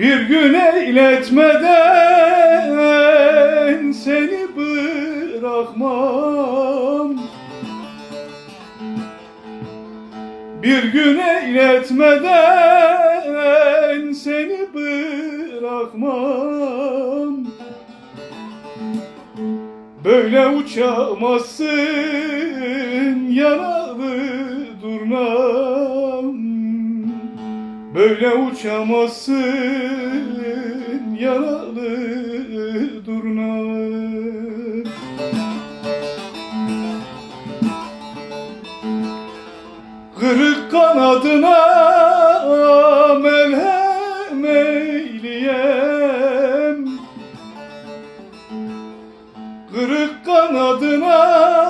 Bir gün eyletmeden seni bırakmam. Bir gün eyletmeden seni bırakmam. Böyle uçamazsın yaralı durnam Böyle uçamazsın yaralı durnam Kırık kanadına melhem eyleyem. Kırık kanadına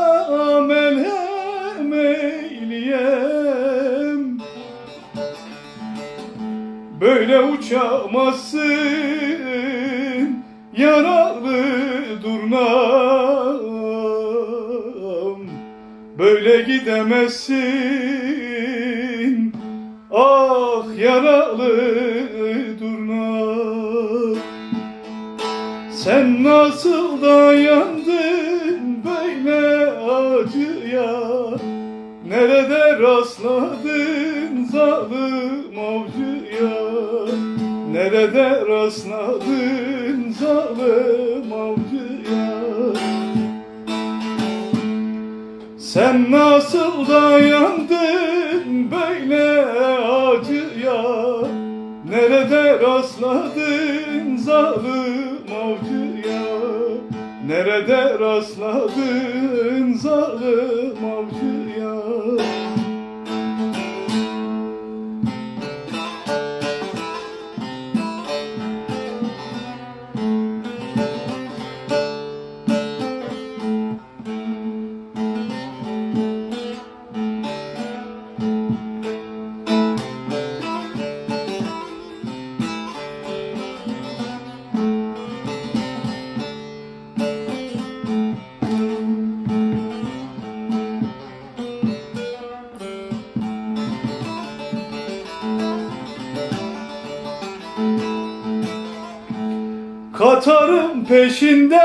Böyle uçamazsın yaralı durnam Böyle gidemezsin ah yaralı durnam Sen nasıl dayandın böyle acıya? Nerede rastladın Nerede rastladın zalim avcıya? Sen nasıl dayandın böyle acıya? Nerede rastladın zalim avcıya? Nerede rastladın zalim avcıya Katarın peşinden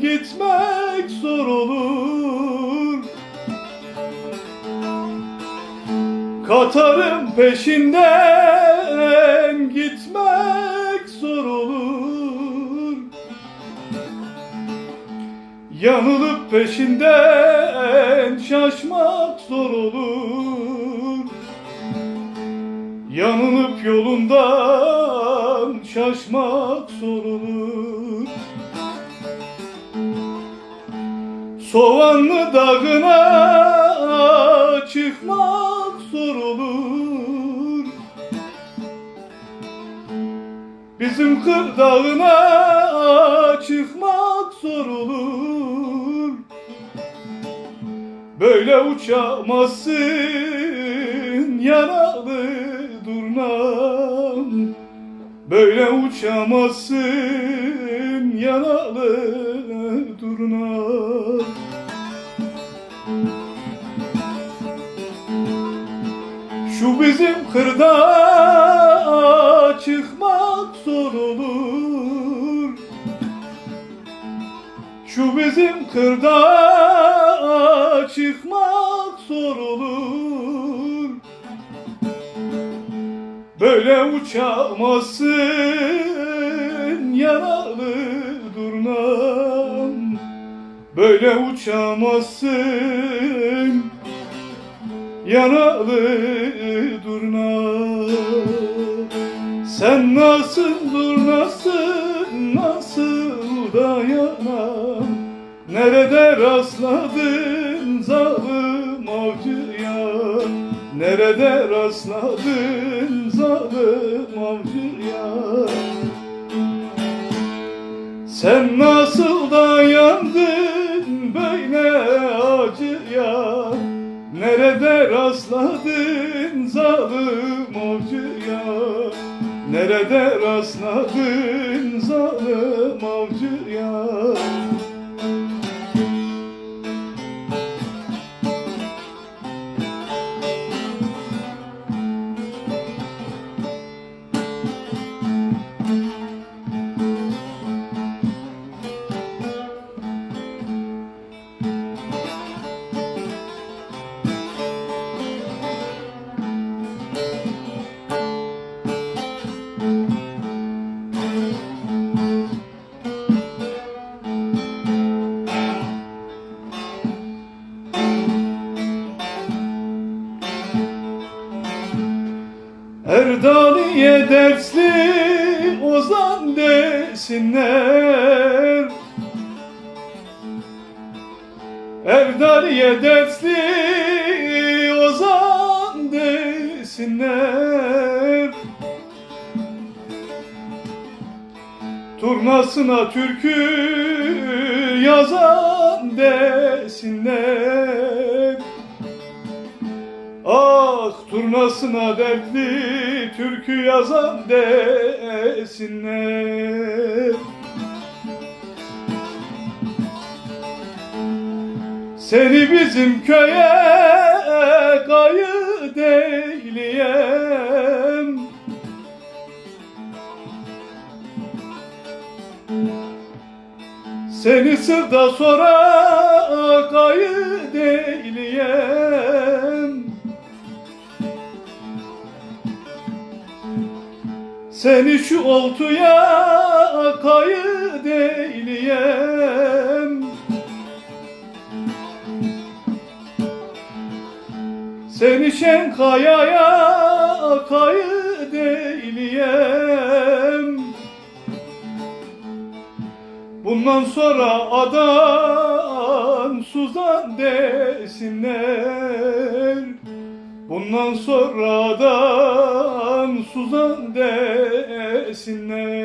gitmek zor olur. Katarın peşinden gitmek zor olur. Yanılıp peşinden şaşmak zor olur. Yanılıp yolundan şaşmak zor olur Soğanlı dağına çıkmak zor olur Bizim kır dağına çıkmak zor olur Böyle uçamazsın yaralı durnam Böyle uçamazsın yaralı durnam Şu bizim kırda çıkmak zor olur. Şu bizim kırda Böyle uçamazsın yaralı durnam Böyle uçamazsın yaralı durnam Sen nasıl durnasın nasıl dayanam? Nerede rastladın zalim Nerede rastladın zalim avcıya Sen nasıl dayandın böyle acıya Nerede rastladın zalim avcıya Nerede rastladın zalim avcıya Erdaliye desinler Erdaliye dersli ozan desinler. Turnasına türkü yazan desinler. Ah turnasına dertli türkü yazan desinler Seni bizim köye kayıt eyleyem. Seni sırda sonra kayıt eyleyem. Seni şu oltuya kayıt eyleyem Seni şen kayaya kayıt eyleyem Bundan sonra adam Suzan desinler. Bundan sonra adam Suzan desinler